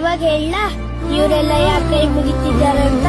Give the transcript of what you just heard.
ಇವಾಗ ಹೇಳ ಇವರೆಲ್ಲ ಯಾಕೆ ಕೈ ಮುಗಿತಿದ್ದಾರೆ ಅಂತ